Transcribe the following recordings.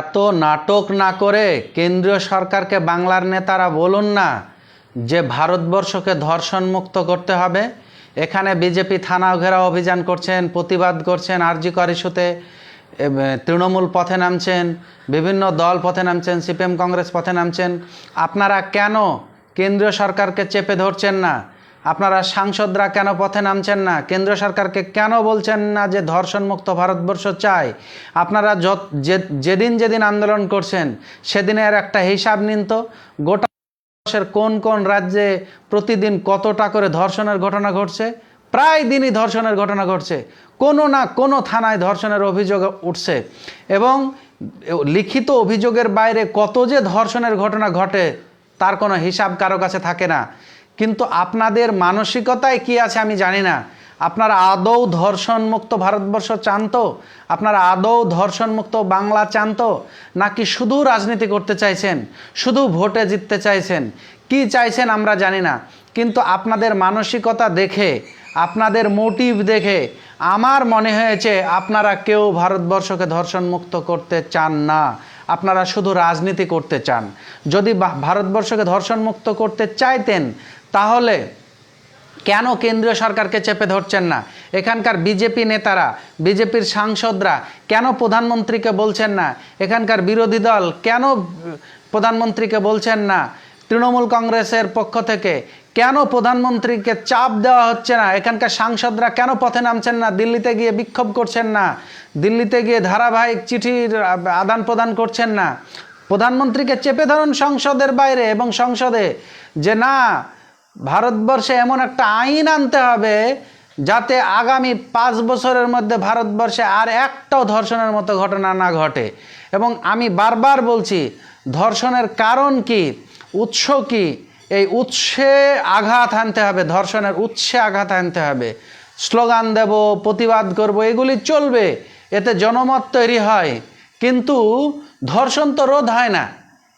এত নাটক না করে কেন্দ্রীয় সরকারকে বাংলার নেতারা বলুন না যে ভারতবর্ষকে ধর্ষণ মুক্ত করতে হবে। এখানে বিজেপি থানা ঘেরাও অভিযান করছেন, প্রতিবাদ করছেন, আরজি ইস্যুতে তৃণমূল পথে নামছেন, বিভিন্ন দল পথে নামছেন, সিপিএম কংগ্রেস পথে নামছেন। আপনারা কেন কেন্দ্রীয় সরকারকে চেপে ধরছেন না? আপনারা সাংসদরা কেন পথে নামছেন না? কেন্দ্র সরকারকে কেন বলছেন না যে ধর্ষণমুক্ত ভারতবর্ষ চাই? আপনারা যেদিন যেদিন আন্দোলন করছেন, সেদিনের একটা হিসাব নিন তো। গোটা ভারতবর্ষের কোন কোন রাজ্যে প্রতিদিন কতটা করে ধর্ষণের ঘটনা ঘটছে? প্রায় দিনই ধর্ষণের ঘটনা ঘটছে। কোনো না কোনো থানায় ধর্ষণের অভিযোগ উঠছে। এবং লিখিত অভিযোগের বাইরে কত যে ধর্ষণের ঘটনা ঘটে, তার কোনো হিসাব কারও কাছে থাকে না। কিন্তু আপনাদের মানসিকতায় কি আছে আমি জানি না। আপনারা আদৌ ধর্ষণ মুক্ত ভারতবর্ষ চান তো আপনারা আদৌ ধর্ষণ মুক্ত বাংলা চান তো নাকি শুধু রাজনীতি করতে চাইছেন? শুধু ভোটে জিততে চাইছেন? কি চাইছেন আমরা জানি না। কিন্তু আপনাদের মানসিকতা দেখে, আপনাদের মোটিভ দেখে, আমার মনে হয়েছে আপনারা কেউ ভারতবর্ষকে ধর্ষণ মুক্ত করতে চান না। আপনারা শুধু রাজনীতি করতে চান। যদি ভারতবর্ষকে ধর্ষণ মুক্ত করতে চাইতেন তাহলে কেন কেন্দ্রীয় সরকারকে চেপে ধরছেন না? এখানকার বিজেপি নেতারা, বিজেপির সাংসদরা কেন প্রধানমন্ত্রীকে বলছেন না? এখানকার বিরোধী দল কেন প্রধানমন্ত্রীকে বলছেন না? তৃণমূল কংগ্রেসের পক্ষ থেকে কেন প্রধানমন্ত্রীকে চাপ দেওয়া হচ্ছে না? এখানকার সাংসদরা কেন পথে নামছেন না? দিল্লিতে গিয়ে বিক্ষোভ করছেন না? দিল্লিতে গিয়ে ধারাবাহিক চিঠির আদান প্রদান করছেন না? প্রধানমন্ত্রীকে চেপে ধরুন সংসদের বাইরে এবং সংসদে যে না ভারতবর্ষে এমন একটা আইন আনতে হবে যাতে আগামী পাঁচ বছরের মধ্যে ভারতবর্ষে আর একটাও ধর্ষণের মতো ঘটনা না ঘটে। এবং আমি বারবার বলছি, ধর্ষণের কারণ কি, উৎস কি, এই উৎসে আঘাত আনতে হবে, ধর্ষণের উৎসে আঘাত আনতে হবে। স্লোগান দেব, প্রতিবাদ করব, এগুলি চলবে, এতে জনমত তৈরি হয়। কিন্তু ধর্ষণ তো রোধ হয় না।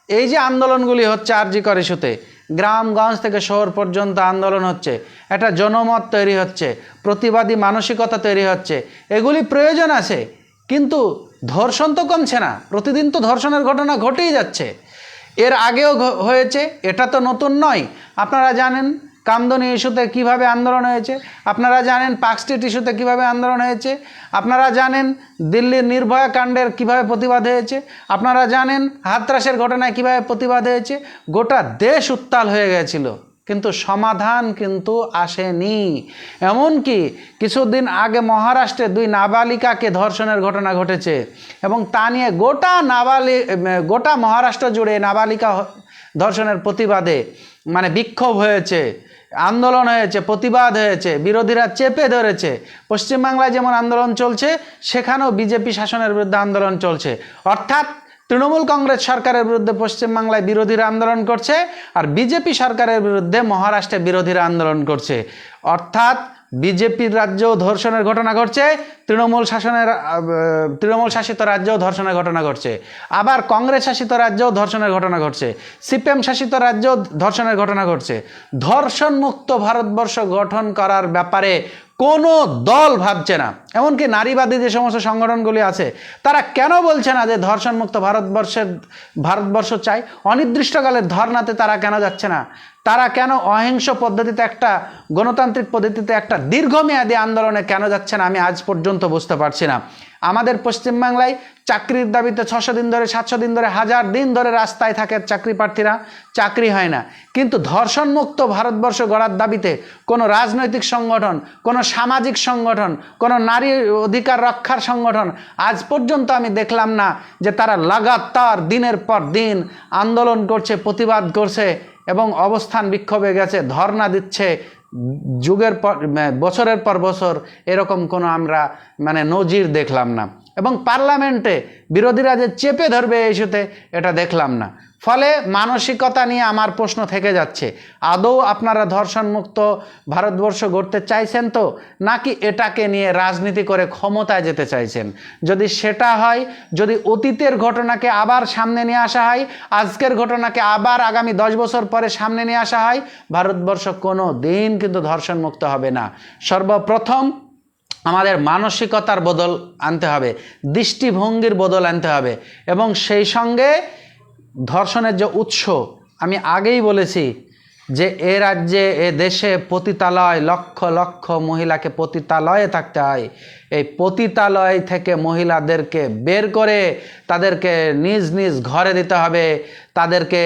এই যে আন্দোলনগুলি হচ্ছে আরজি করে ইস্যুতে গ্রামগঞ্জ থেকে শহর পর্যন্ত আন্দোলন হচ্ছে। একটা জনমত তৈরি হচ্ছে, প্রতিবাদী মানসিকতা তৈরি হচ্ছে। এগুলি প্রয়োজন আছে, কিন্তু ধর্ষণ তো কমছে না। প্রতিদিন তো ধর্ষণের ঘটনা ঘটেই যাচ্ছে। এর আগেও হয়েছে, এটা তো নতুন নয়। আপনারা জানেন কামদনি ইস্যুতে কীভাবে আন্দোলন হয়েছে? আপনারা জানেন পার্কস্ট্রিট ইস্যুতে কীভাবে আন্দোলন হয়েছে? আপনারা জানেন দিল্লির নির্ভয়া কাণ্ডের কীভাবে প্রতিবাদ হয়েছে? আপনারা জানেন হাতরাসের ঘটনায় কীভাবে প্রতিবাদ হয়েছে? গোটা দেশ উত্তাল হয়ে গেছিল, কিন্তু সমাধান কিন্তু আসেনি। এমনকি কিছুদিন আগে মহারাষ্ট্রে দুই নাবালিকাকে ধর্ষণের ঘটনা ঘটেছে এবং তা নিয়ে গোটা নাবালি গোটা মহারাষ্ট্র জুড়ে নাবালিকা ধর্ষণের প্রতিবাদে মানে বিক্ষোভ হয়েছে, আন্দোলন হয়েছে, প্রতিবাদ হয়েছে, বিরোধীরা চেপে ধরেছে। পশ্চিমবাংলায় যেমন আন্দোলন চলছে, সেখানেও বিজেপি শাসনের বিরুদ্ধে আন্দোলন চলছে। অর্থাৎ তৃণমূল কংগ্রেস সরকারের বিরুদ্ধে পশ্চিমবাংলায় বিরোধীরা আন্দোলন করছে আর বিজেপি সরকারের বিরুদ্ধে মহারাষ্ট্রে বিরোধীরা আন্দোলন করছে। অর্থাৎ বিজেপির রাজ্যেও ধর্ষণের ঘটনা ঘটছে তৃণমূল শাসনের তৃণমূল শাসিত রাজ্যেও ধর্ষণের ঘটনা ঘটছে। আবার কংগ্রেস শাসিত রাজ্যেও ধর্ষণের ঘটনা ঘটছে। সিপিএম শাসিত রাজ্যেও ধর্ষণের ঘটনা ঘটছে। ধর্ষণ মুক্ত ভারতবর্ষ গঠন করার ব্যাপারে কোনো দল ভাবছে না। এমনকি নারীবাদী যে সমস্ত সংগঠনগুলি আছে, তারা কেন বলছে না যে ধর্ষণ মুক্ত ভারতবর্ষের, ভারতবর্ষ চাই? অনির্দিষ্টকালের ধর্নাতে তারা কেন যাচ্ছে না? তারা কেন অহিংস পদ্ধতিতে একটা গণতান্ত্রিক পদ্ধতিতে একটা দীর্ঘমেয়াদী আন্দোলনে কেন যাচ্ছে না? আমি আজ পর্যন্ত বুঝতে পারছি না। আমাদের পশ্চিমবাংলায় চাকরির দাবিতে ছশো দিন ধরে, সাতশো দিন ধরে, হাজার দিন ধরে রাস্তায় থাকে চাকরি প্রার্থীরা। চাকরি হয় না। কিন্তু ধর্ষণ মুক্ত ভারতবর্ষ গড়ার দাবিতে কোনো রাজনৈতিক সংগঠন, কোনো সামাজিক সংগঠন, কোনো নারী অধিকার রক্ষার সংগঠন আজ পর্যন্ত আমি দেখলাম না যে তারা লাগাতার দিনের পর দিন আন্দোলন করছে, প্রতিবাদ করছে এবং অবস্থান বিক্ষোভে গেছে, ধর্ণা দিচ্ছে যুগের পর বছরের পর বছর এরকম কোনো আমরা মানে নজির দেখলাম না। এবং পার্লামেন্টে বিরোধীরা যে চেপে ধরবে এই ইস্যুতে, এটা দেখলাম না। ফলে মানসিকতা নিয়ে আমার প্রশ্ন থেকে যাচ্ছে, আদৌ আপনারা ধর্ষণ মুক্ত ভারতবর্ষ গড়তে চাইছেন তো, নাকি এটাকে নিয়ে রাজনীতি করে ক্ষমতায় যেতে চাইছেন? যদি সেটা হয়, যদি অতীতের ঘটনাকে আবার সামনে নিয়ে আসা হয়, আজকের ঘটনাকে আবার আগামী দশ বছর পরে সামনে নিয়ে আসা হয়, ভারতবর্ষ কোনো দিন কিন্তু ধর্ষণ মুক্ত হবে না। সর্বপ্রথম আমাদের মানসিকতার বদল আনতে হবে, দৃষ্টিভঙ্গির বদল আনতে হবে এবং সেই সঙ্গে ধর্ষণের যে উৎস, আমি আগেই বলেছি যে এ রাজ্যে, এ দেশে পতিতালয়, লক্ষ লক্ষ মহিলাকে পতিতালয়ে থাকতে হয়। এই পতিতালয় থেকে মহিলাদেরকে বের করে তাদেরকে নিজ নিজ ঘরে দিতে হবে। তাদেরকে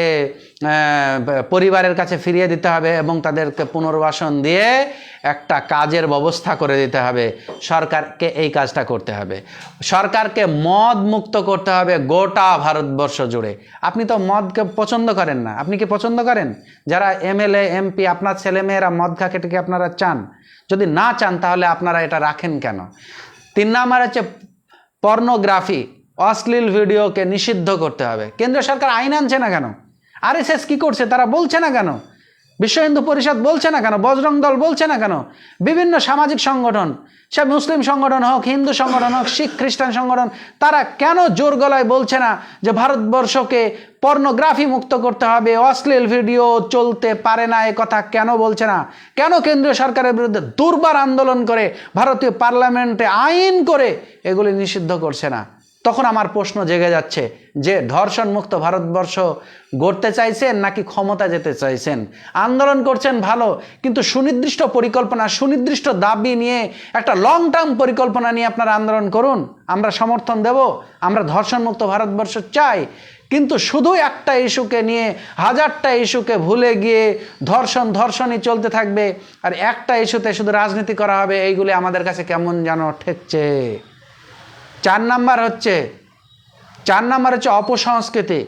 পরিবারের কাছে ফিরিয়ে দিতে হবে এবং তাদেরকে পুনর্বাসন দিয়ে একটা কাজের ব্যবস্থা করে দিতে হবে। সরকারকে এই কাজটা করতে হবে। সরকারকে মদ মুক্ত করতে হবে গোটা ভারতবর্ষ জুড়ে। আপনি তো মদকে পছন্দ করেন না। আপনি কি পছন্দ করেন? যারা এমএলএ, এমপি, আপনার ছেলেমেয়েরা মদ খা খেটে কি আপনারা চান? যদি না চান তাহলে আপনারা এটা রাখেন কেন? তিন নাম্বার হচ্ছে পর্নোগ্রাফি। অশ্লীল ভিডিওকে নিষিদ্ধ করতে হবে। কেন্দ্র সরকার আইন আনছে না কেন? আরএসএস কি করছে? তারা বলছে না কেন? বিশ্ব হিন্দু পরিষদ বলছে না কেন? বজরং দল বলছে না কেন? বিভিন্ন সামাজিক সংগঠন, সে মুসলিম সংগঠন হোক, হিন্দু সংগঠন হোক, শিখ খ্রিস্টান সংগঠন, তারা কেন জোর গলায় বলছে না যে ভারতবর্ষকে পর্নোগ্রাফি মুক্ত করতে হবে? অশ্লীল ভিডিও চলতে পারে না, এ কথা কেন বলছে না? কেন কেন্দ্রীয় সরকারের বিরুদ্ধে দুর্বার আন্দোলন করে ভারতীয় পার্লামেন্টে আইন করে এগুলি নিষিদ্ধ করছে না? তখন আমার প্রশ্ন জেগে যাচ্ছে যে ধর্ষণ মুক্ত ভারতবর্ষ গড়তে চাইছেন নাকি ক্ষমতা যেতে চাইছেন? আন্দোলন করছেন ভালো, কিন্তু সুনির্দিষ্ট পরিকল্পনা, সুনির্দিষ্ট দাবি নিয়ে একটা লং টার্ম পরিকল্পনা নিয়ে আপনারা আন্দোলন করুন। আমরা সমর্থন দেব, আমরা ধর্ষণ মুক্ত ভারতবর্ষ চাই। কিন্তু শুধু একটা ইস্যুকে নিয়ে হাজারটা ইস্যুকে ভুলে গিয়ে ধর্ষণ, ধর্ষণই চলতে থাকবে, আর একটা ইস্যুতে শুধু রাজনীতি করা হবে, এইগুলি আমাদের কাছে কেমন যেন ঠেকছে? চার নাম্বার হচ্ছে, চার নাম্বার হচ্ছে অপসংস্কৃতি।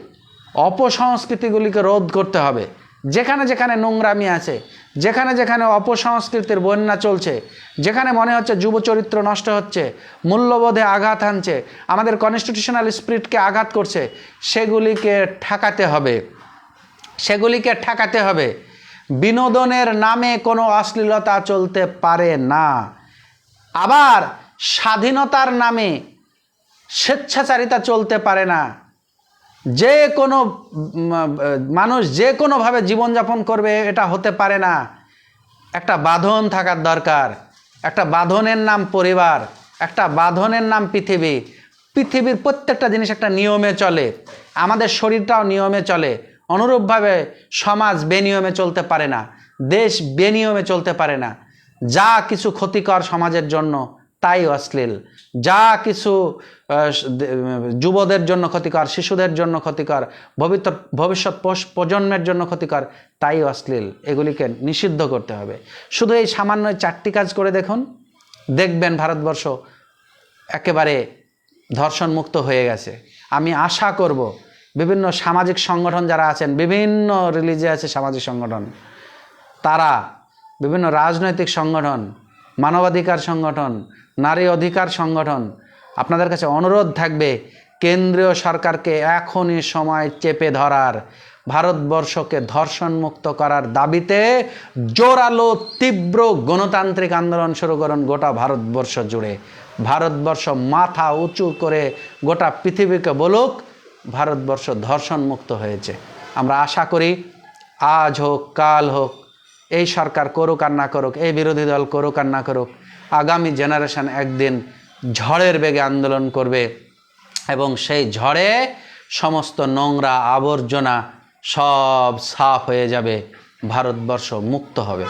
অপসংস্কৃতিগুলিকে রোধ করতে হবে। যেখানে যেখানে নোংরামি আছে, যেখানে যেখানে অপসংস্কৃতির বন্যা চলছে, যেখানে মনে হচ্ছে যুব চরিত্র নষ্ট হচ্ছে, মূল্যবোধে আঘাত আনছে আমাদের কনস্টিটিউশনাল স্পিরিটকে আঘাত করছে, সেগুলিকে ঠেকাতে হবে। সেগুলিকে ঠেকাতে হবে। বিনোদনের নামে কোনো অশ্লীলতা চলতে পারে না। আবার স্বাধীনতার নামে স্বেচ্ছাচারিতা চলতে পারে না। যে কোনো মানুষ যে কোনোভাবে জীবনযাপন করবে, এটা হতে পারে না। একটা বাঁধন থাকার দরকার, একটা বাঁধনের নাম পরিবার, একটা বাঁধনের নাম পৃথিবী। পৃথিবীর প্রত্যেকটা জিনিস একটা নিয়মে চলে, আমাদের শরীরটাও নিয়মে চলে, অনুরূপভাবে সমাজ বেনিয়মে চলতে পারে না, দেশ বেনিয়মে চলতে পারে না। যা কিছু ক্ষতিকর সমাজের জন্য তাই অশ্লীল। যা কিছু যুবদের জন্য ক্ষতিকর, শিশুদের জন্য ক্ষতিকর ভবিষ্যৎ ভবিষ্যৎ প্রজন্মের জন্য ক্ষতিকর, তাই অশ্লীল। এগুলিকে নিষিদ্ধ করতে হবে। শুধু এই সামান্য চারটি কাজ করে দেখুন। দেখবেন ভারতবর্ষ একেবারে ধর্ষণ মুক্ত হয়ে গেছে। আমি আশা করব বিভিন্ন সামাজিক সংগঠন যারা আছেন, বিভিন্ন রিলিজে আছে সামাজিক সংগঠন, তারা বিভিন্ন রাজনৈতিক সংগঠন মানবাধিকার সংগঠন, নারী অধিকার সংগঠন, আপনাদের কাছে অনুরোধ থাকবে, কেন্দ্রীয় সরকারকে এখনই সময় চেপে ধরার, ভারতবর্ষকে ধর্ষণ মুক্ত করার দাবিতে জোরালো তীব্র গণতান্ত্রিক আন্দোলন শুরু করুন গোটা ভারতবর্ষ জুড়ে। ভারতবর্ষ মাথা উঁচু করে গোটা পৃথিবীকে বলুক, ভারতবর্ষ ধর্ষণ মুক্ত হয়েছে। আমরা আশা করি, আজ হোক, কাল হোক এই সরকার করুক আর না করুক, এই বিরোধী দল করুক আর না করুক, আগামী জেনারেশন একদিন ঝড়ের বেগে আন্দোলন করবে এবং সেই ঝড়ে সমস্ত নোংরা আবর্জনা সব সাফ হয়ে যাবে, ভারতবর্ষ মুক্ত হবে।